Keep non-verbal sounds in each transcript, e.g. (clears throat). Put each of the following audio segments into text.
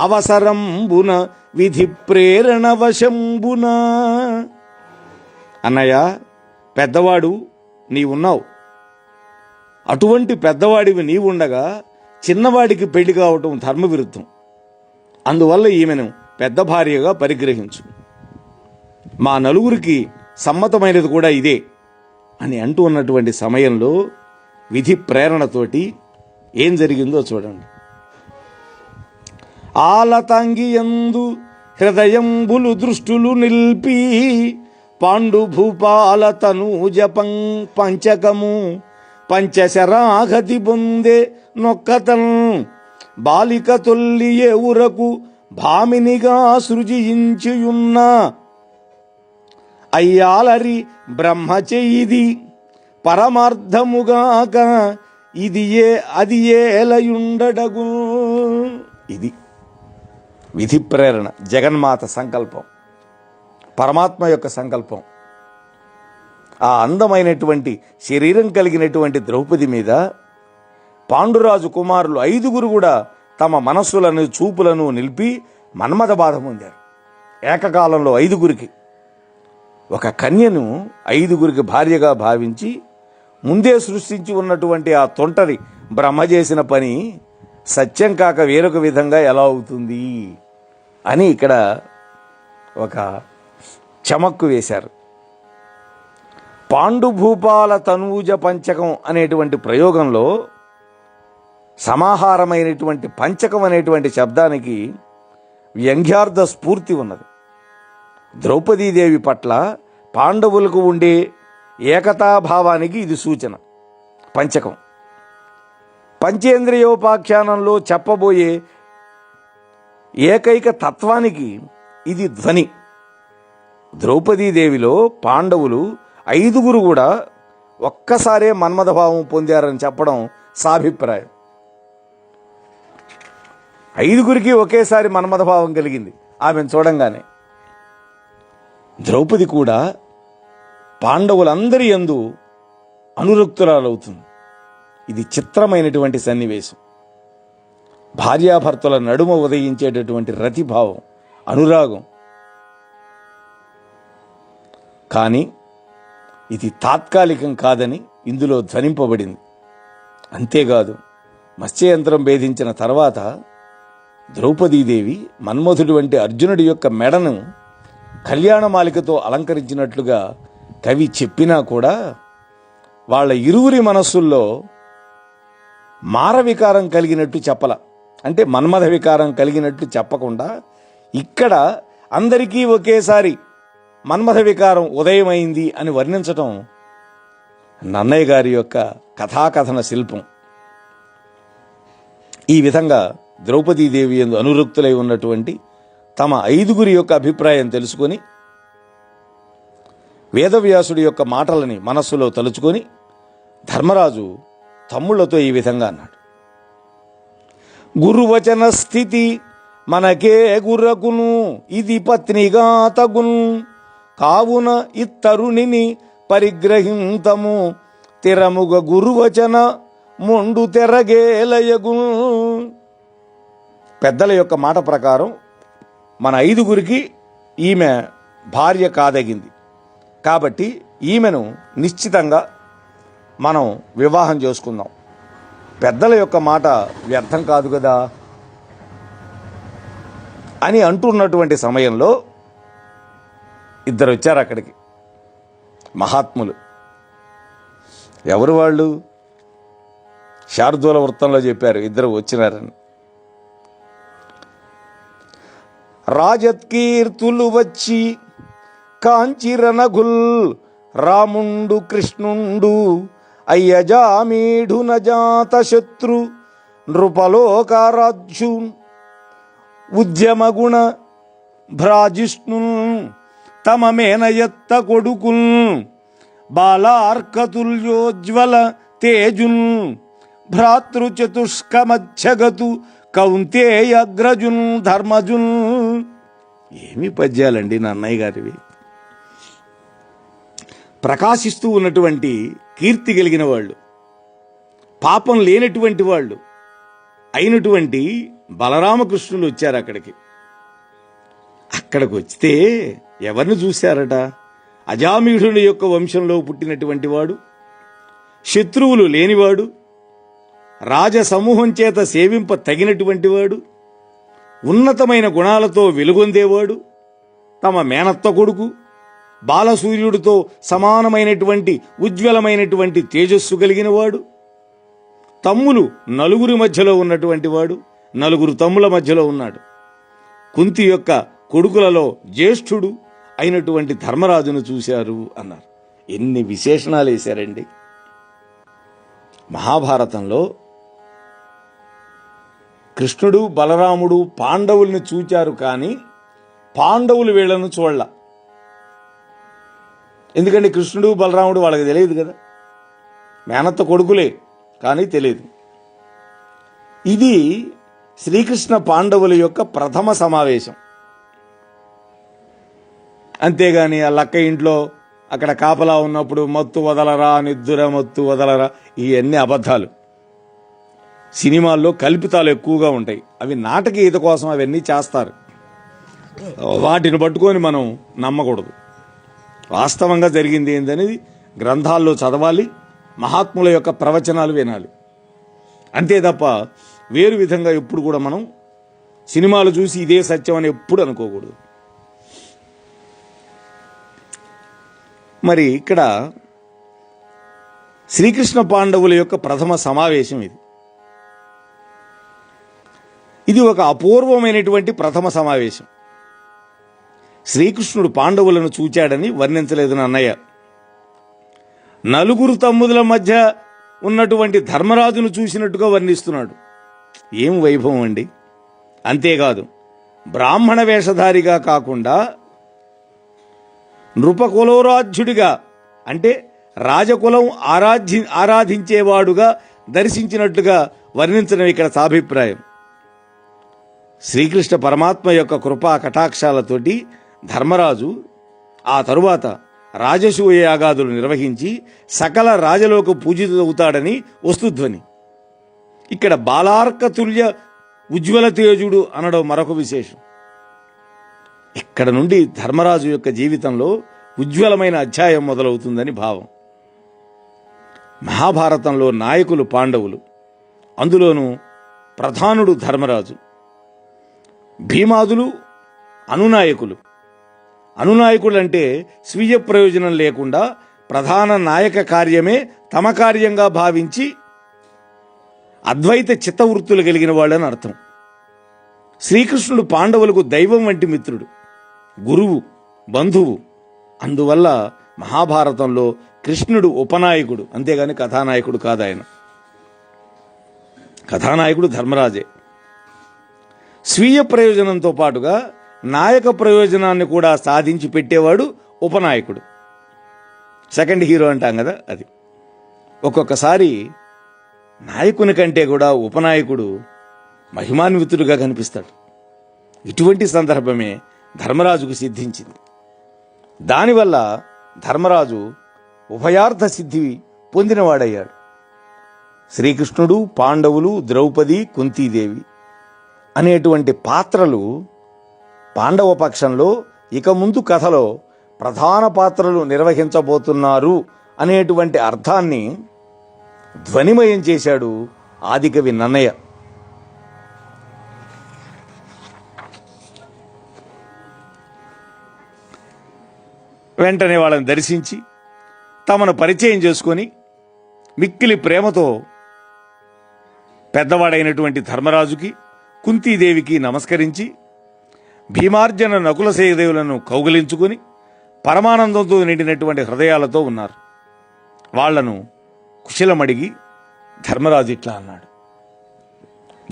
అవసరంబున విధి ప్రేరణ వశంబున అన్నయ్య పెద్దవాడు నీవున్నావు. అటువంటి పెద్దవాడివి నీవుండగా చిన్నవాడికి పెళ్ళి కావటం ధర్మవిరుద్ధం. అందువల్ల ఈమెను పెద్ద భార్యగా పరిగ్రహించు. మా నలుగురికి సమ్మతమైనది కూడా ఇదే అని అంటూ ఉన్నటువంటి సమయంలో విధి ప్రేరణతోటి ఏం జరిగిందో చూడండి. ఆలతంగియందు హృదయంబులు దృష్టులు నిల్పి పాండుభూపాల తనూజ పం పంచకము పంచశరాగతి పొందే నొక్కతన్ బాలిక తొల్లి ఎవురకు భామినిగా సృజించియున్న అయ్యాలరి బ్రహ్మచెయ్యిది పరమార్థముగాక ఇది ఏ అది ఏలయుండడగు ఇది. విధి ప్రేరణ జగన్మాత సంకల్పం పరమాత్మ యొక్క సంకల్పం. ఆ అందమైనటువంటి శరీరం కలిగినటువంటి ద్రౌపది మీద పాండురాజు కుమారులు ఐదుగురు కూడా తమ మనస్సులను చూపులను నిలిపి మన్మథ బాధ పొందారు. ఏకకాలంలో ఐదుగురికి. ఒక కన్యను ఐదుగురికి భార్యగా భావించి ముందే సృష్టించి ఉన్నటువంటి ఆ తొంటరి బ్రహ్మ చేసిన పని సత్యం కాక వేరొక విధంగా ఎలా అవుతుంది అని ఇక్కడ ఒక చమక్కు వేశారు. పాండుభూపాల తనూజ పంచకం అనేటువంటి ప్రయోగంలో సమాహారమైనటువంటి పంచకం అనేటువంటి శబ్దానికి వ్యంగ్యార్థ స్ఫూర్తి ఉన్నది. ద్రౌపదీదేవి పట్ల పాండవులకు ఉండే ఏకతాభావానికి ఇది సూచన. పంచకం. పంచేంద్రియోపాఖ్యానంలో చెప్పబోయే ఏకైక తత్వానికి ఇది ధ్వని. ద్రౌపదీదేవిలో పాండవులు ఐదుగురు కూడా ఒక్కసారే మన్మథభావం పొందారని చెప్పడం సాభిప్రాయం. ఐదుగురికి ఒకేసారి మన్మథభావం కలిగింది ఆమెను చూడంగానే. ద్రౌపది కూడా పాండవులందరి ఎందు అనురక్తురాలవుతుంది. ఇది చిత్రమైనటువంటి సన్నివేశం. భార్యాభర్తల నడుమ ఉదయించేటటువంటి రతిభావం అనురాగం. కానీ ఇది తాత్కాలికం కాదని ఇందులో ధ్వనింపబడింది. అంతేకాదు మత్స్యయంత్రం భేదించిన తర్వాత ద్రౌపదీదేవి మన్మధుడు వంటి అర్జునుడి యొక్క మెడను కళ్యాణమాలికతో అలంకరించినట్లుగా కవి చెప్పినా కూడా వాళ్ళ ఇరువురి మనస్సుల్లో మారవికారం కలిగినట్టు చెప్పల. అంటే మన్మథ వికారం కలిగినట్టు చెప్పకుండా ఇక్కడ అందరికీ ఒకేసారి మన్మథ వికారం ఉదయమైంది అని వర్ణించటం నన్నయ్య గారి యొక్క కథాకథన శిల్పం. ఈ విధంగా ద్రౌపదీదేవి ఎందు అనురక్తులై ఉన్నటువంటి తమ ఐదుగురి యొక్క అభిప్రాయం తెలుసుకొని వేదవ్యాసుడి యొక్క మాటలని మనస్సులో తలుచుకొని ధర్మరాజు తమ్ముళ్ళతో ఈ విధంగా అన్నాడు. గురువచన స్థితి మనకే గుర్రకును ఇది పత్నిగా తగును. కావున ఇత్తరుణిని పరిగ్రహింతము తిరముగ గురువచన మొండు తెరగేలయగు పెద్దల యొక్క మాట ప్రకారం మన ఐదుగురికి ఈమె భార్య కాదగింది. కాబట్టి ఈమెను నిశ్చితంగా మనం వివాహం చేసుకుందాం. పెద్దల యొక్క మాట వ్యర్థం కాదు కదా? అని అంటున్నటువంటి సమయంలో ఇద్దరు వచ్చారు అక్కడికి. మహాత్ములు. ఎవరు వాళ్ళు? శారదూల వృత్తంలో చెప్పారు ఇద్దరు వచ్చినారని. రాజత్కీర్తులు వచ్చి కాంచిరణగుల్ రాముండు కృష్ణుండు అయ్యజామీఢు నజాత శత్రు నృపలోకారాజ్యు ఉద్యమగుణ భ్రాజిష్ణు తమ మేనయత్త కొడుకుల్ బాలార్కతుల్యోజ్వల తేజున్ భ్రాతృచతుష్కమచ్చగతు కౌంతేయగ్రజున్ ధర్మజున్. ఏమి పద్యాలండి నాన్నయ్య గారివి? ప్రకాశిస్తూ ఉన్నటువంటి కీర్తి కలిగిన వాళ్ళు పాపం లేనటువంటి వాళ్ళు అయినటువంటి బలరామకృష్ణులు వచ్చారు అక్కడికి. అక్కడికి వస్తే ఎవరిని చూశారట? అజామీఢుని యొక్క వంశంలో పుట్టినటువంటి వాడు శత్రువులు లేనివాడు రాజ సమూహం చేత సేవింప తగినటువంటి వాడు ఉన్నతమైన గుణాలతో వెలుగొందేవాడు తమ మేనత్త కొడుకు బాలసూర్యుడితో సమానమైనటువంటి ఉజ్వలమైనటువంటి తేజస్సు కలిగిన వాడు. తమ్ములు నలుగురి మధ్యలో ఉన్నటువంటి వాడు నలుగురు తమ్ముల మధ్యలో ఉన్నాడు. కుంతి యొక్క కొడుకులలో జ్యేష్ఠుడు అయినటువంటి ధర్మరాజును చూశారు అన్నారు. ఎన్ని విశేషణాలు వేశారండి. మహాభారతంలో కృష్ణుడు బలరాముడు పాండవుల్ని చూచారు కానీ పాండవులు వీళ్ళను చూడల. ఎందుకంటే కృష్ణుడు బలరాముడు వాళ్ళకి తెలియదు కదా. మేనత్త కొడుకులే కానీ తెలియదు. ఇది శ్రీకృష్ణ పాండవుల యొక్క ప్రథమ సమావేశం. అంతేగాని ఆ లక్క ఇంట్లో అక్కడ కాపలా ఉన్నప్పుడు మత్తు వదలరా నిద్దుర మత్తు వదలరా ఇవన్నీ అబద్ధాలు. సినిమాల్లో కల్పితాలు ఎక్కువగా ఉంటాయి. అవి నాటకీయత కోసం అవన్నీ చేస్తారు. వాటిని పట్టుకొని మనం నమ్మకూడదు. వాస్తవంగా జరిగింది ఏందనేది గ్రంథాల్లో చదవాలి మహాత్ముల యొక్క ప్రవచనాలు వినాలి. అంతే తప్ప వేరు విధంగా ఎప్పుడు కూడా మనం సినిమాలు చూసి ఇదే సత్యం అని ఎప్పుడు అనుకోకూడదు. మరి ఇక్కడ శ్రీకృష్ణ పాండవుల యొక్క ప్రథమ సమావేశం ఇది. ఇది ఒక అపూర్వమైనటువంటి ప్రథమ సమావేశం. శ్రీకృష్ణుడు పాండవులను చూచాడని వర్ణించలేదు అన్నయ్య నలుగురు తమ్ముదుల మధ్య ఉన్నటువంటి ధర్మరాజును చూసినట్టుగా వర్ణిస్తున్నాడు. ఏం వైభవం అండి? అంతేకాదు బ్రాహ్మణ వేషధారిగా కాకుండా నృపకులోరాధ్యుడిగా అంటే రాజకులం ఆరాధ్య ఆరాధించేవాడుగా దర్శించినట్లుగా వర్ణించడం ఇక్కడ సాభిప్రాయం. శ్రీకృష్ణ పరమాత్మ యొక్క కృపా కటాక్షాలతోటి ధర్మరాజు ఆ తరువాత రాజసూయ యాగాదులు నిర్వహించి సకల రాజలోక పూజితవుతాడని వస్తుధ్వని. ఇక్కడ బాలార్కతుల్య ఉజ్వల తేజుడు అనడం మరొక విశేషం. ఇక్కడ నుండి ధర్మరాజు యొక్క జీవితంలో ఉజ్వలమైన అధ్యాయం మొదలవుతుందని భావం. మహాభారతంలో నాయకులు పాండవులు అందులోనూ ప్రధానుడు ధర్మరాజు. భీమాదులు అనునాయకులు. అనునాయకులంటే స్వీయ ప్రయోజనం లేకుండా ప్రధాన నాయక కార్యమే తమ కార్యంగా భావించి అద్వైత చిత్తవృత్తులు కలిగిన వాళ్ళని అర్థం. శ్రీకృష్ణుడు పాండవులకు దైవం వంటి మిత్రుడు గురువు బంధువు. అందువల్ల మహాభారతంలో కృష్ణుడు ఉపనాయకుడు అంతేగాని కథానాయకుడు కాదు ఆయన. కథానాయకుడు ధర్మరాజే. స్వీయ ప్రయోజనంతో పాటుగా నాయక ప్రయోజనాన్ని కూడా సాధించి పెట్టేవాడు ఉపనాయకుడు. సెకండ్ హీరో అంటాం కదా అది. ఒక్కొక్కసారి నాయకుని కంటే కూడా ఉపనాయకుడు మహిమాన్వితుడుగా కనిపిస్తాడు. ఇటువంటి సందర్భమే ధర్మరాజుకు సిద్ధించింది. దానివల్ల ధర్మరాజు ఉభయార్థ సిద్ధి పొందినవాడయ్యాడు. శ్రీకృష్ణుడు పాండవులు ద్రౌపది కుంతీదేవి అనేటువంటి పాత్రలు పాండవ పక్షంలో ఇక ముందు కథలో ప్రధాన పాత్రలు నిర్వహించబోతున్నారు అనేటువంటి అర్థాన్ని ధ్వనిమయం చేశాడు ఆదికవి నన్నయ్య. వెంటనే వాళ్ళని దర్శించి తమను పరిచయం చేసుకొని మిక్కిలి ప్రేమతో పెద్దవాడైనటువంటి ధర్మరాజుకి కుంతీదేవికి నమస్కరించి భీమార్జన నకుల సేయదేవులను కౌగిలించుకొని పరమానందంతో నిండినటువంటి హృదయాలతో ఉన్నారు. వాళ్ళను కుశలమడిగి ధర్మరాజు ఇట్లా అన్నాడు.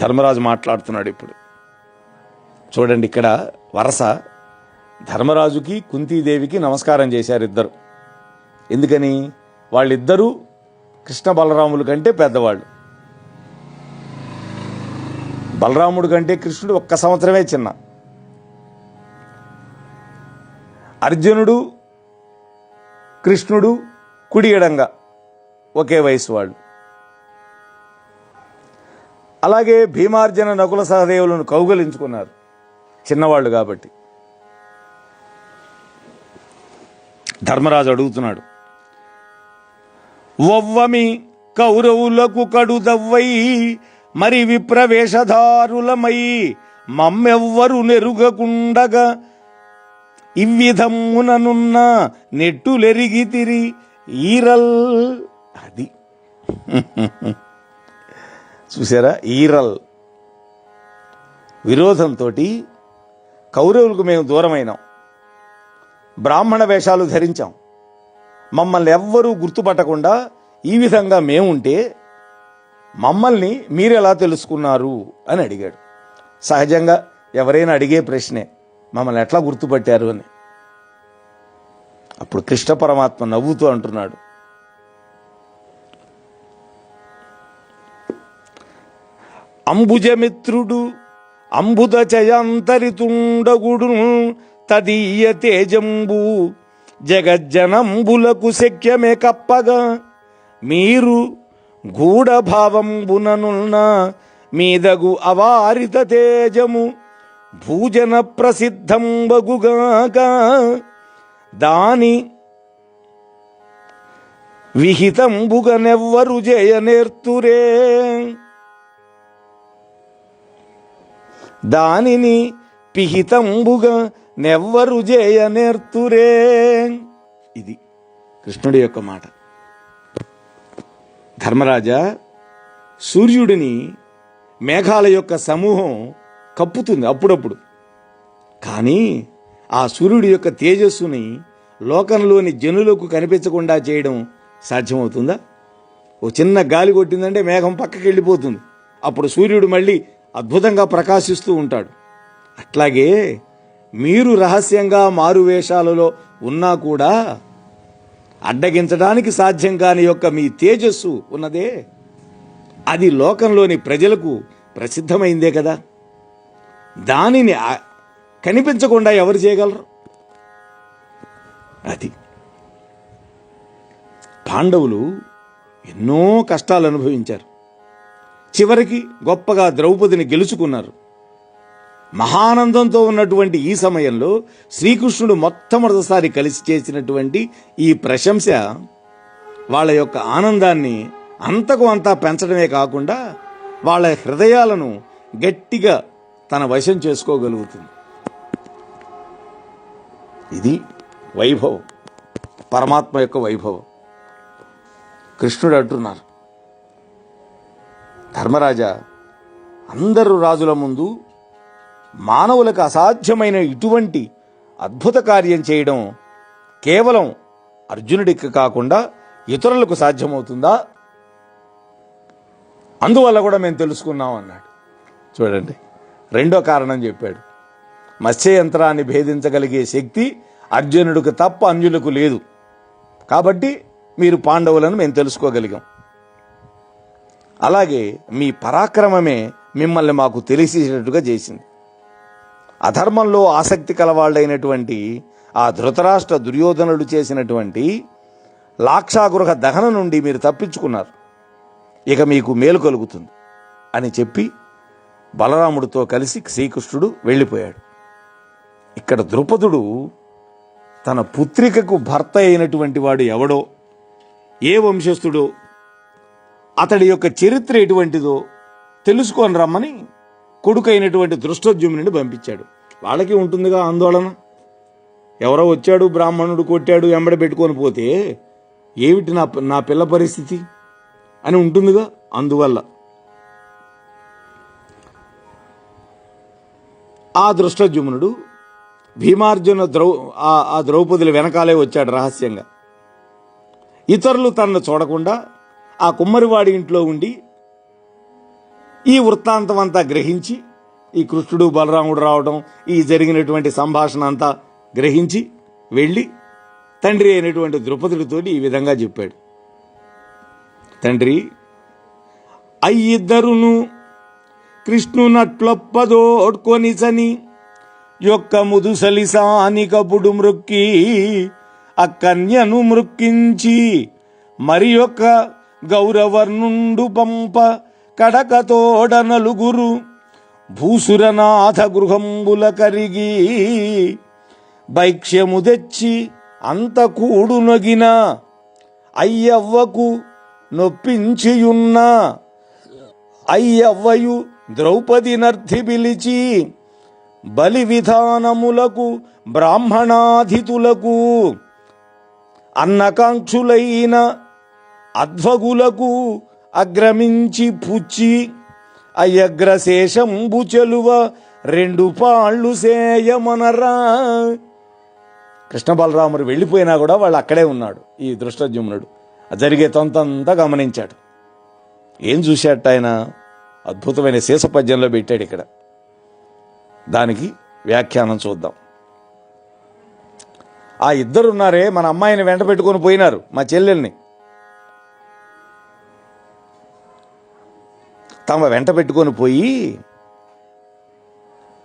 ధర్మరాజు మాట్లాడుతున్నాడు ఇప్పుడు. చూడండి ఇక్కడ వరస ధర్మరాజుకి కుంతీదేవికి నమస్కారం చేశారు ఇద్దరు. ఎందుకని? వాళ్ళిద్దరూ కృష్ణ బలరాముల కంటే పెద్దవాళ్ళు. బలరాముడు కంటే కృష్ణుడు ఒక్క సంవత్సరమే చిన్న. అర్జునుడు కృష్ణుడు కుడి ఎడంగా ఒకే వయసు వాళ్ళు. అలాగే భీమార్జన నకుల సహదేవులను కౌగలించుకున్నారు చిన్నవాళ్ళు కాబట్టి. ధర్మరాజు అడుగుతున్నాడు ఒవ్వమి కౌరవులకు కడుదవ్వై మరి విప్రవేశధారులమై మమ్మెవ్వరు నెరుగకుండగా ఇవ్విధమ్ముననున్న నెట్టులెరిగితిరి ఈరల్ అది. చూసారా ఈరల్. విరోధంతో కౌరవులకు మేము దూరమైనాం. బ్రాహ్మణ వేషాలు ధరించాం. మమ్మల్ని ఎవ్వరూ గుర్తుపట్టకుండా ఈ విధంగా మేముంటే మమ్మల్ని మీరెలా తెలుసుకున్నారు? అని అడిగాడు. సహజంగా ఎవరైనా అడిగే ప్రశ్నే. మమ్మల్ని ఎట్లా గుర్తుపట్టారు అని. అప్పుడు కృష్ణ పరమాత్మ నవ్వుతూ అంటున్నాడు. అంబుజమిత్రుడు అంబుద చయాంతరితుండగుడు తదీయ తేజంబు జగజ్జనంబులకు శక్యమే కప్పగా. మీరు గూఢభావంబుననున్న మీదగు అవారిత తేజము భూజన ప్రసిద్ధం బగుగాక. దాని విహితంబుగనెవ్వరు జయనేర్తురే దానిని పిహితంబుగా నెవ్వరు జయనేర్తురే ఇది కృష్ణుడి యొక్క మాట. ధర్మరాజా సూర్యుడిని మేఘాల యొక్క సమూహం కప్పుతుంది అప్పుడప్పుడు. కానీ ఆ సూర్యుడి యొక్క తేజస్సుని లోకంలోని జనులకు కనిపించకుండా చేయడం సాధ్యమవుతుందా? ఓ చిన్న గాలి కొట్టిందంటే మేఘం పక్కకి వెళ్ళిపోతుంది. అప్పుడు సూర్యుడు మళ్ళీ అద్భుతంగా ప్రకాశిస్తూ ఉంటాడు. అట్లాగే మీరు రహస్యంగా మారు వేషాలలో ఉన్నా కూడా అడ్డగించడానికి సాధ్యం కాని యొక్క మీ తేజస్సు ఉన్నదే. అది లోకంలోని ప్రజలకు ప్రసిద్ధమైందే కదా. దానిని కనిపించకుండా ఎవరు చేయగలరు? అది. పాండవులు ఎన్నో కష్టాలు అనుభవించారు. చివరికి గొప్పగా ద్రౌపదిని గెలుచుకున్నారు. మహానందంతో ఉన్నటువంటి ఈ సమయంలో శ్రీకృష్ణుడు మొట్టమొదటిసారి కలిసి చేసినటువంటి ఈ ప్రశంస వాళ్ళ యొక్క ఆనందాన్ని అంతకు అంతా పెంచడమే కాకుండా వాళ్ళ హృదయాలను గట్టిగా తన వశం చేసుకోగలుగుతుంది. ఇది వైభవం. పరమాత్మ యొక్క వైభవం. కృష్ణుడు అంటున్నారు. ధర్మరాజా అందరు రాజుల ముందు మానవులకు అసాధ్యమైన ఇటువంటి అద్భుత కార్యం చేయడం కేవలం అర్జునుడికి కాకుండా ఇతరులకు సాధ్యమవుతుందా? అందువల్ల కూడా మేము తెలుసుకున్నాం అన్నాడు. చూడండి. రెండో కారణం చెప్పాడు. మత్స్య యంత్రాన్ని భేదించగలిగే శక్తి అర్జునుడికి తప్ప అంజులకు లేదు. కాబట్టి మీరు పాండవులను మేము తెలుసుకోగలిగాం. అలాగే మీ పరాక్రమమే మిమ్మల్ని మాకు తెలిసేటట్టుగా చేసింది. అధర్మంలో ఆసక్తి కలవాళ్ళైనటువంటి ఆ ధృతరాష్ట్ర దుర్యోధనుడు చేసినటువంటి లాక్షాగృహ దహన నుండి మీరు తప్పించుకున్నారు. ఇక మీకు మేలు కలుగుతుంది అని చెప్పి బలరాముడితో కలిసి శ్రీకృష్ణుడు వెళ్ళిపోయాడు. ఇక్కడ ద్రుపదుడు తన పుత్రికకు భర్త అయినటువంటి వాడు ఎవడో ఏ వంశస్థుడో అతడి యొక్క చరిత్ర ఎటువంటిదో తెలుసుకొని రమ్మని కొడుకైనటువంటి దృష్టోద్యుమ్నుని పంపించాడు. వాళ్ళకి ఉంటుందిగా ఆందోళన. ఎవరో వచ్చాడు బ్రాహ్మణుడు కొట్టాడు వెంబడ పెట్టుకొని పోతే ఏమిటి నా నా పిల్ల పరిస్థితి అని ఉంటుందిగా అందువల్ల. ఆ దృష్టజుమ్నుడు భీమార్జున ద్రౌ ఆ- ఆ ద్రౌపదుల వెనకాలే వచ్చాడు రహస్యంగా. ఇతరులు తనను చూడకుండా ఆ కుమ్మరివాడి ఇంట్లో ఉండి ఈ వృత్తాంతం అంతా గ్రహించి ఈ కృష్ణుడు బలరాముడు రావడం ఈ జరిగినటువంటి సంభాషణ అంతా గ్రహించి వెళ్ళి తండ్రి అయినటువంటి ద్రుపదుడితో ఈ విధంగా చెప్పాడు. తండ్రి అయ్యిద్దరును కృష్ణునట్లొప్పదోడ్కొనిసని యొక్క ముదుసలి సానికపుడు మృక్కి కన్యను మృక్కించి మరి యొక్క గౌరవర్ణుండు పంప కడకతోడ నలుగురు భూసురనాథ గృహంబుల కరిగి భైక్ష్యము తెచ్చి అంత కూడు నొగిన అయ్యవ్వకు నొప్పించియున్న అయ్యవ్వయు ద్రౌపది నర్థి పిలిచి బలి విధానములకు బ్రాహ్మణాధితులకు అన్నకాంక్షులైన అధ్వగులకు అగ్రమించి పుచ్చి అయ్యగ్రశేషంబు చెలువ రెండు పాళ్ళు సేయమనరా. కృష్ణ బలరాముడు వెళ్ళిపోయినా కూడా వాళ్ళు అక్కడే ఉన్నాడు ఈ దృష్టజుమ్నుడు జరిగే తొంతంతా గమనించాడు. ఏం చూశాట ఆయన? అద్భుతమైన శేషపద్యంలో పెట్టాడు ఇక్కడ. దానికి వ్యాఖ్యానం చూద్దాం. ఆ ఇద్దరు ఉన్నారే మన అమ్మాయిని వెంట పెట్టుకొని పోయినారు మా చెల్లెల్ని. తమ వెంట పెట్టుకొని పోయి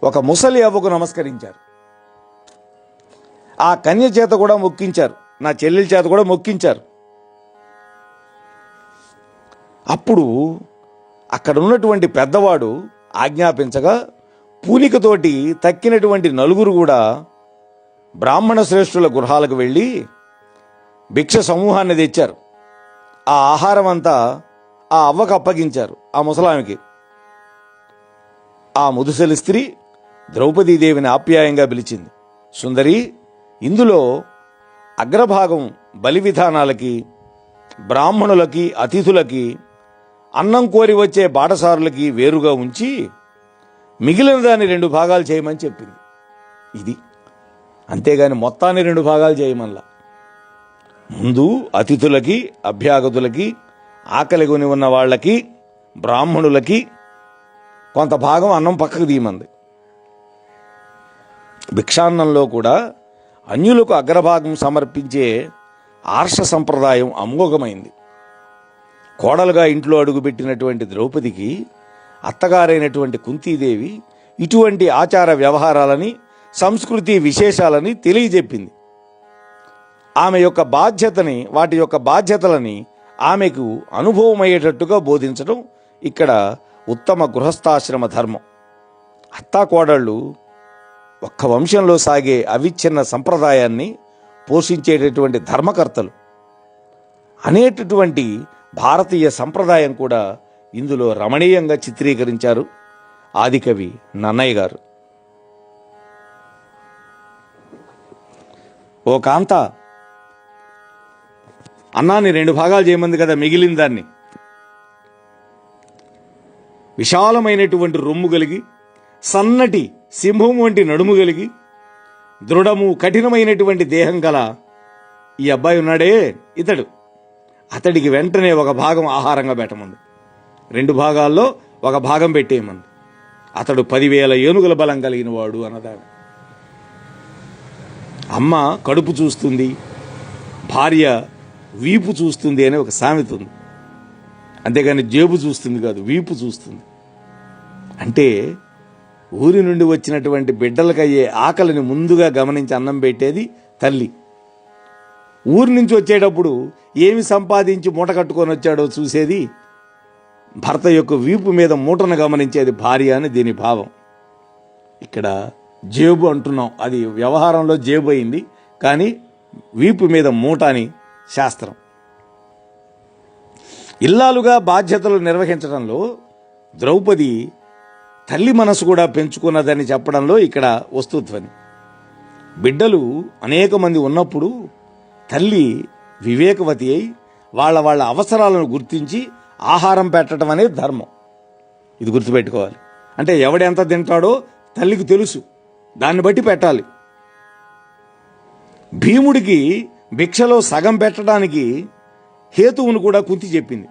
ఒక ముసలి అవ్వకు నమస్కరించారు. ఆ కన్య చేత కూడా మొక్కించారు. నా చెల్లెల చేత కూడా మొక్కించారు. అప్పుడు అక్కడ ఉన్నటువంటి పెద్దవాడు ఆజ్ఞాపించగా పూనికతోటి తక్కినటువంటి నలుగురు కూడా బ్రాహ్మణ శ్రేష్ఠుల గృహాలకు వెళ్ళి భిక్ష సమూహాన్ని తెచ్చారు. ఆ ఆహారం అంతా ఆ అవ్వకు అప్పగించారు ఆ ముసలామికి. ఆ ముదుసలి స్త్రీ ద్రౌపదీదేవిని ఆప్యాయంగా పిలిచింది సుందరి ఇందులో అగ్రభాగం బలి విధానాలకి బ్రాహ్మణులకి అతిథులకి అన్నం కోరి వచ్చే బాటసారులకి వేరుగా ఉంచి మిగిలిన దాన్ని రెండు భాగాలు చేయమని చెప్పింది. ఇది. అంతేగాని మొత్తాన్ని రెండు భాగాలు చేయమల్లా ముందు అతిథులకి అభ్యాగతులకి ఆకలి కొని ఉన్న వాళ్ళకి బ్రాహ్మణులకి కొంత భాగం అన్నం పక్కకు తీయమంది. భిక్షాన్నంలో కూడా అన్యులకు అగ్రభాగం సమర్పించే ఆర్ష సంప్రదాయం అమోఘమైంది. కోడలుగా ఇంట్లో అడుగుపెట్టినటువంటి ద్రౌపదికి అత్తగారైనటువంటి కుంతీదేవి ఇటువంటి ఆచార వ్యవహారాలని సంస్కృతి విశేషాలని తెలియజెప్పింది. ఆమె యొక్క బాధ్యతని వాటి యొక్క బాధ్యతలని ఆమెకు అనుభవమయ్యేటట్టుగా బోధించడం ఇక్కడ ఉత్తమ గృహస్థాశ్రమ ధర్మం. అత్తాకోడళ్ళు ఒక్క వంశంలో సాగే అవిచ్ఛిన్న సంప్రదాయాన్ని పోషించేటటువంటి ధర్మకర్తలు. అనేటటువంటి భారతీయ సంప్రదాయం కూడా ఇందులో రమణీయంగా చిత్రీకరించారు ఆదికవి నన్నయ్య గారు. ఓ కాంత అన్నాన్ని రెండు భాగాలు చేయమంది కదా మిగిలిన దాన్ని. విశాలమైనటువంటి రొమ్ము కలిగి సన్నటి సింహం వంటి నడుము కలిగి దృఢము కఠినమైనటువంటి దేహం గల ఈ అబ్బాయి ఉన్నాడే ఇతడు. అతడికి వెంటనే ఒక భాగం ఆహారంగా పెట్టమంది. రెండు భాగాల్లో ఒక భాగం పెట్టేయమంది. అతడు పదివేల ఏనుగుల బలం కలిగిన వాడు అన్నదాడు అమ్మ కడుపు చూస్తుంది భార్య వీపు చూస్తుంది అనే ఒక సామెత ఉంది. అంతేగాని జేబు చూస్తుంది కాదు వీపు చూస్తుంది. అంటే ఊరి నుండి వచ్చినటువంటి బిడ్డలకయ్యే ఆకలిని ముందుగా గమనించి అన్నం పెట్టేది తల్లి. ఊరి నుంచి వచ్చేటప్పుడు ఏమి సంపాదించి మూట కట్టుకొని వచ్చాడో చూసేది భర్త యొక్క వీపు మీద మూటను గమనించేది భార్య అని దీని భావం. ఇక్కడ జేబు అంటున్నాం. అది వ్యవహారంలో జేబు అయింది. కానీ వీపు మీద మూట అని శాస్త్రం. ఇల్లాలుగా బాధ్యతలు నిర్వహించడంలో ద్రౌపది తల్లి మనసు కూడా పెంచుకున్నదని చెప్పడంలో ఇక్కడ వస్తుత్వని. బిడ్డలు అనేక మంది ఉన్నప్పుడు తల్లి వివేకవతి అయి వాళ్ళ వాళ్ళ అవసరాలను గుర్తించి ఆహారం పెట్టడం అనేది ధర్మం. ఇది గుర్తుపెట్టుకోవాలి. అంటే ఎవడెంత తింటాడో తల్లికి తెలుసు. దాన్ని బట్టి పెట్టాలి. భీముడికి భిక్షలో సగం పెట్టడానికి హేతువును కూడా కుంతి చెప్పింది.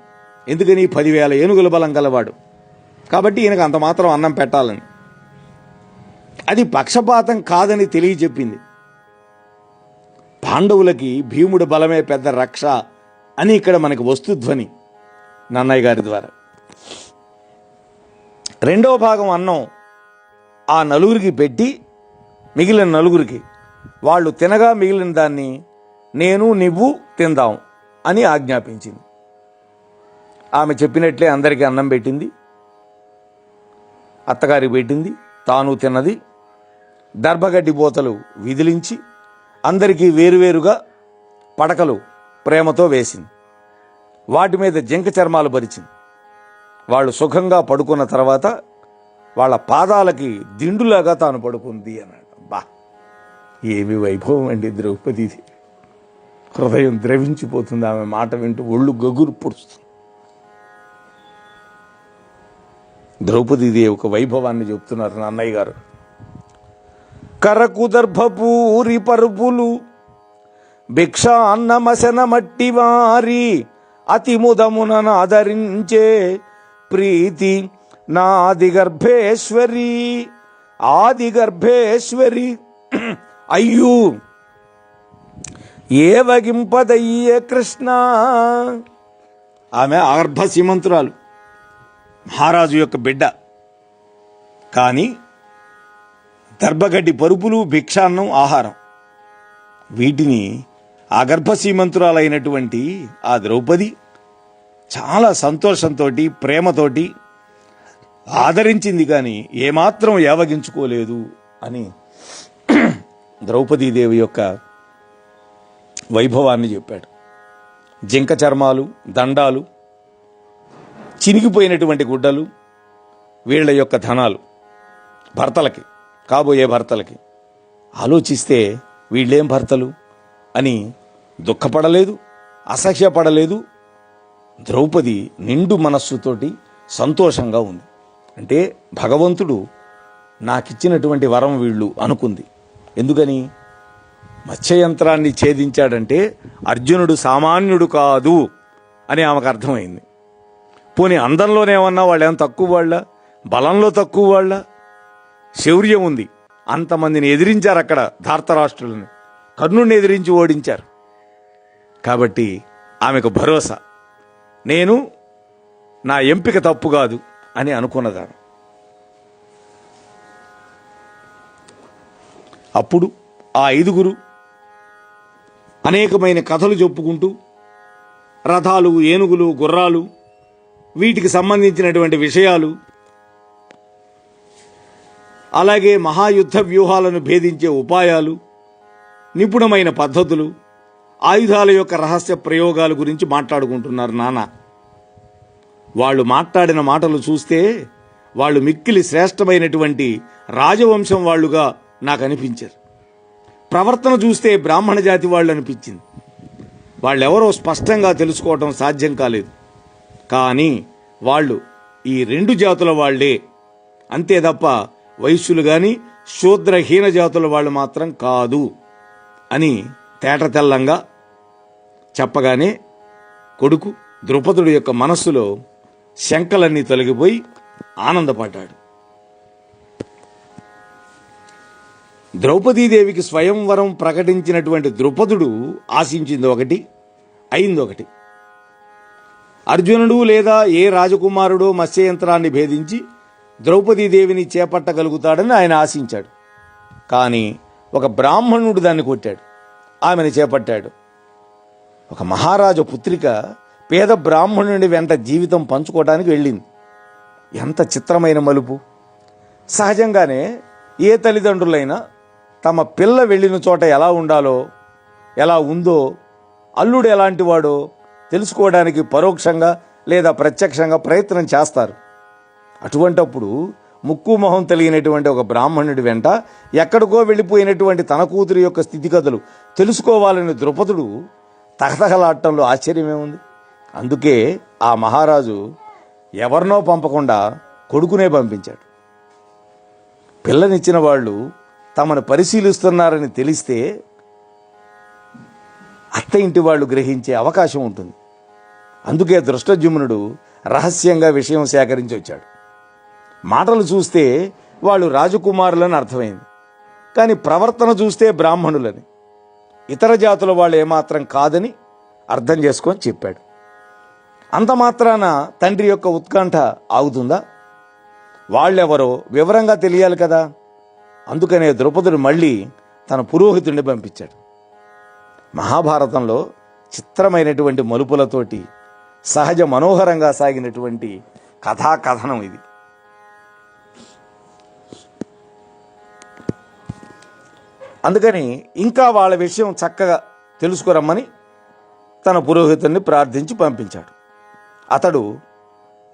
ఎందుకని? పదివేల ఏనుగుల బలం గలవాడు. కాబట్టి ఈయనకు అంత మాత్రం అన్నం పెట్టాలని. అది పక్షపాతం కాదని తెలియజెప్పింది. పాండవులకి భీముడు బలమే పెద్ద రక్ష అని ఇక్కడ మనకు వస్తుధ్వని నన్నయ్య గారి ద్వారా. రెండవ భాగం అన్నం ఆ నలుగురికి పెట్టి మిగిలిన నలుగురికి వాళ్ళు తినగా మిగిలిన దాన్ని నేను నువ్వు తిందాం అని ఆజ్ఞాపించింది. ఆమె చెప్పినట్లే అందరికీ అన్నం పెట్టింది. అత్తగారికి పెట్టింది. తాను తిన్నది. దర్భగడ్డి బోతలు విదిలించి అందరికీ వేరువేరుగా పడకలు ప్రేమతో వేసింది. వాటి మీద జింక చర్మాలు పరిచింది వాళ్ళు సుఖంగా పడుకున్న తర్వాత వాళ్ళ పాదాలకి దిండులాగా తాను పడుకుంది అన్నాడు. బా ఏమి వైభవం అండి ద్రౌపదిది. హృదయం ద్రవించిపోతుంది. ఆమె మాట వింటూ ఒళ్ళు గగురు పొడుస్తుంది. ద్రౌపదిది ఒక వైభవాన్ని చెప్తున్నారు నాన్నయ్య గారు. కరకుదర్భపూరి పరుపులు భిక్షాన్నమశన మట్టి వారి అతి ముదముననాదరించే ప్రీతి నాది గర్భేశ్వరి ఆది గర్భేశ్వరి. అయ్యూ ఏవగింపదయ్యే కృష్ణ? ఆమె ఆగర్భ సీమంతురాలు మహారాజు యొక్క బిడ్డ. కానీ దర్భగడ్డి పరుపులు భిక్షాన్నం ఆహారం. వీటిని ఆ గర్భసీమంతురాలైనటువంటి ఆ ద్రౌపది చాలా సంతోషంతో ప్రేమతోటి ఆదరించింది కానీ ఏమాత్రం యావగించుకోలేదు అని (clears throat) ద్రౌపదీదేవి యొక్క వైభవాన్ని చెప్పాడు. జింక చర్మాలు దండాలు చినిగిపోయినటువంటి గుడ్డలు వీళ్ళ యొక్క ధనాలు భర్తలకి. కాబోయే భర్తలకి. ఆలోచిస్తే వీళ్ళేం భర్తలు? అని దుఃఖపడలేదు అసహ్యపడలేదు. ద్రౌపది నిండు మనస్సుతోటి సంతోషంగా ఉంది. అంటే భగవంతుడు నాకిచ్చినటువంటి వరం వీళ్ళు అనుకుంది. ఎందుకని? మత్స్యయంత్రాన్ని ఛేదించాడంటే అర్జునుడు సామాన్యుడు కాదు అని ఆమెకు అర్థమైంది. పోనీ అందంలోనేమన్నా వాళ్ళేం తక్కువ వాళ్ళ? బలంలో తక్కువ వాళ్ళ? శౌర్యం ఉంది. అంతమందిని ఎదిరించారు అక్కడ ధార్తరాష్ట్రులను. కర్ణుడిని ఎదిరించి ఓడించారు. కాబట్టి ఆమెకు భరోసా. నేను నా ఎంపిక తప్పు కాదు అని అనుకున్నదాను. అప్పుడు ఆ ఐదుగురు అనేకమైన కథలు చెప్పుకుంటూ రథాలు ఏనుగులు గుర్రాలు వీటికి సంబంధించినటువంటి విషయాలు అలాగే మహాయుద్ధ వ్యూహాలను భేదించే ఉపాయాలు నిపుణమైన పద్ధతులు ఆయుధాల యొక్క రహస్య ప్రయోగాల గురించి మాట్లాడుకుంటున్నారు నాన్న. వాళ్ళు మాట్లాడిన మాటలు చూస్తే వాళ్ళు మిక్కిలి శ్రేష్టమైనటువంటి రాజవంశం వాళ్ళుగా నాకు అనిపించారు. ప్రవర్తన చూస్తే బ్రాహ్మణ జాతి వాళ్ళు అనిపించింది. వాళ్ళెవరో స్పష్టంగా తెలుసుకోవటం సాధ్యం కాలేదు. కానీ వాళ్ళు ఈ రెండు జాతుల వాళ్ళే అంతే తప్ప వైశ్యులు గాని శూద్రహీన జాతుల వాళ్ళు మాత్రం కాదు అని తేట తెల్లంగా చెప్పగానే కొడుకు ద్రుపదుడు యొక్క మనస్సులో శంకలన్నీ తొలగిపోయి ఆనందపడ్డాడు. ద్రౌపదీదేవికి స్వయంవరం ప్రకటించినటువంటి ద్రుపదుడు ఆశించింది ఒకటి అయింది ఒకటి అర్జునుడు లేదా ఏ రాజకుమారుడో మత్స్యయంత్రాన్ని భేదించి ద్రౌపదీదేవిని చేపట్టగలుగుతాడని ఆయన ఆశించాడు. కానీ ఒక బ్రాహ్మణుడు దాన్ని కొట్టాడు. ఆమెను చేపట్టాడు. ఒక మహారాజు పుత్రిక పేద బ్రాహ్మణుడి వెంట జీవితం పంచుకోవడానికి వెళ్ళింది. ఎంత చిత్రమైన మలుపు. సహజంగానే ఏ తల్లిదండ్రులైనా తమ పిల్ల వెళ్ళిన చోట ఎలా ఉండాలో ఎలా ఉందో అల్లుడు ఎలాంటి వాడో తెలుసుకోవడానికి పరోక్షంగా లేదా ప్రత్యక్షంగా ప్రయత్నం చేస్తారు. అటువంటప్పుడు ముక్కు మొహం తెలియనటువంటి ఒక బ్రాహ్మణుడి వెంట ఎక్కడికో వెళ్ళిపోయినటువంటి తన కూతురి యొక్క స్థితిగతులు తెలుసుకోవాలని ద్రుపదుడు తహతహలాడటంలో ఆశ్చర్యమేముంది? అందుకే ఆ మహారాజు ఎవరినో పంపకుండా కొడుకునే పంపించాడు. పిల్లనిచ్చిన వాళ్ళు తమను పరిశీలిస్తున్నారని తెలిస్తే అత్త ఇంటి వాళ్ళు గ్రహించే అవకాశం ఉంటుంది. అందుకే దృష్టజుమ్నుడు రహస్యంగా విషయం సేకరించి వచ్చాడు. మాటలు చూస్తే వాళ్ళు రాజకుమారులని అర్థమైంది. కానీ ప్రవర్తన చూస్తే బ్రాహ్మణులని. ఇతర జాతుల వాళ్ళు ఏమాత్రం కాదని అర్థం చేసుకొని చెప్పాడు. అంత మాత్రాన తండ్రి యొక్క ఉత్కంఠ ఆగుతుందా? వాళ్ళెవరో వివరంగా తెలియాలి కదా. అందుకనే ద్రౌపదుడు మళ్ళీ తన పురోహితుడిని పంపించాడు. మహాభారతంలో చిత్రమైనటువంటి మలుపులతోటి సహజ మనోహరంగా సాగినటువంటి కథాకథనం ఇది. అందుకని ఇంకా వాళ్ళ విషయం చక్కగా తెలుసుకురమ్మని తన పురోహితుడిని ప్రార్థించి పంపించాడు. అతడు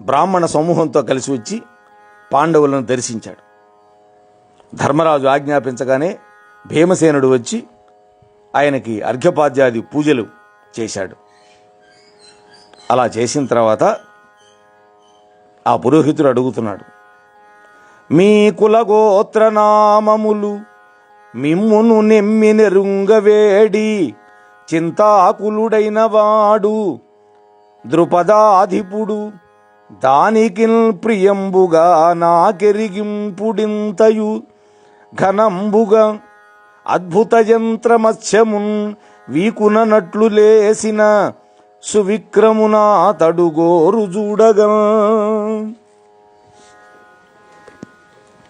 బ్రాహ్మణ సమూహంతో కలిసి వచ్చి పాండవులను దర్శించాడు. ధర్మరాజు ఆజ్ఞాపించగానే భీమసేనుడు వచ్చి ఆయనకి అర్ఘ్యపాద్యాది పూజలు చేశాడు. అలా చేసిన తర్వాత ఆ పురోహితుడు అడుగుతున్నాడు మీ కులగోత్ర నామములు మిమ్మును నెమ్మి నెరుంగవేడి చింతాకులుడైన వాడు ద్రుపదాధిపుడు దానికి ప్రియంబుగా నాకెరిగింపుడింతయు ఘనంబుగా అద్భుత యంత్రమత్స్యమున్ వీకునట్లు లేసిన సువిక్రమునా తడుగోరు చూడగా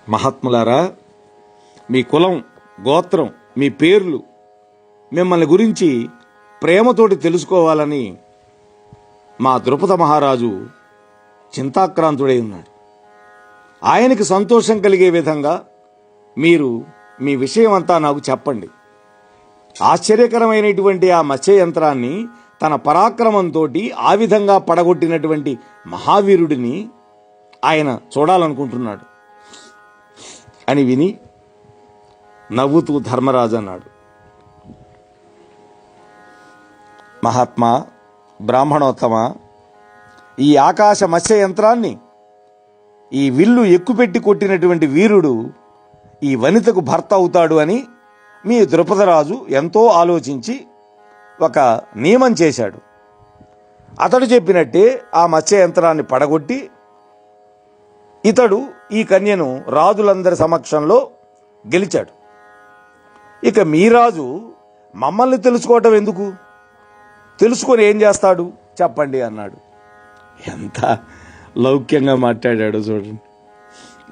మహాత్ములారా మీ కులం గోత్రం మీ పేర్లు మిమ్మల్ని గురించి ప్రేమతోటి తెలుసుకోవాలని మా ద్రుపద మహారాజు చింతాక్రాంతుడై ఉన్నాడు. ఆయనకి సంతోషం కలిగే విధంగా మీరు మీ విషయం అంతా నాకు చెప్పండి. ఆశ్చర్యకరమైనటువంటి ఆ మత్స్య యంత్రాన్ని తన పరాక్రమంతో ఆ విధంగా పడగొట్టినటువంటి మహావీరుడిని ఆయన చూడాలనుకుంటున్నాడు. అని విని నవ్వుతూ ధర్మరాజు అన్నాడు మహాత్మా బ్రాహ్మణోత్తమ ఈ ఆకాశ మత్స్య యంత్రాన్ని ఈ విల్లు ఎక్కుపెట్టి కొట్టినటువంటి వీరుడు ఈ వనితకు భర్త అవుతాడు అని మీ ద్రుపదరాజు ఎంతో ఆలోచించి ఒక నియమం చేశాడు. అతడు చెప్పినట్టే ఆ మత్స్య యంత్రాన్ని పడగొట్టి ఇతడు ఈ కన్యను రాజులందరి సమక్షంలో గెలిచాడు. ఇక మీ రాజు మమ్మల్ని తెలుసుకోవటం ఎందుకు? తెలుసుకొని ఏం చేస్తాడు? చెప్పండి అన్నాడు. ఎంత లౌక్యంగా మాట్లాడాడు చూడండి.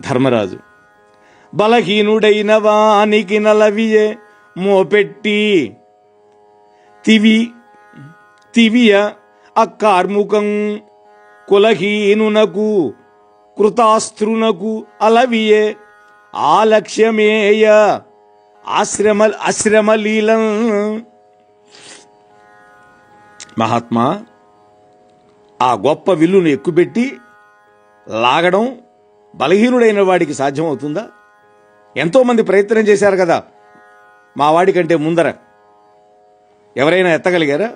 ధర్మరాజు బలహీనుడైన వానికి నలవియే మోపెట్టి తివి తివియ అక్కార్ముకం కులహీనునకు కృతాస్త్రునకు అలవియే ఆ లక్ష్యమేయ ఆశ్రమ ఆశ్రమలీలం మహాత్మా ఆ గొప్ప విల్లును ఎక్కుపెట్టి లాగడం బలహీనుడైన వాడికి సాధ్యమవుతుందా? ఎంతోమంది ప్రయత్నం చేశారు కదా మా వాడికంటే ముందర. ఎవరైనా ఎత్తగలిగారా?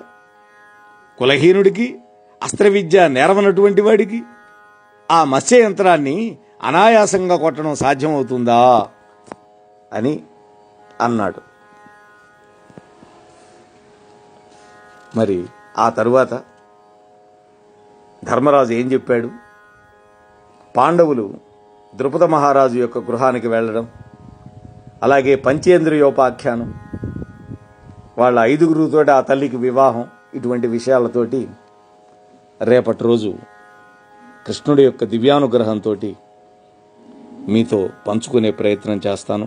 కులహీనుడికి అస్త్ర విద్య నేరవనటువంటి వాడికి ఆ మత్స్య యంత్రాన్ని అనాయాసంగా కొట్టడం సాధ్యమవుతుందా? అని అన్నాడు. మరి ఆ తరువాత ధర్మరాజు ఏం చెప్పాడు? పాండవులు ద్రుపద మహారాజు యొక్క గృహానికి వెళ్ళడం అలాగే పంచేంద్రియోపాఖ్యానం వాళ్ళ ఐదుగురుతోటి ఆ తల్లికి వివాహం ఇటువంటి విషయాలతోటి రేపటి రోజు కృష్ణుడి యొక్క దివ్యానుగ్రహంతో మీతో పంచుకునే ప్రయత్నం చేస్తాను.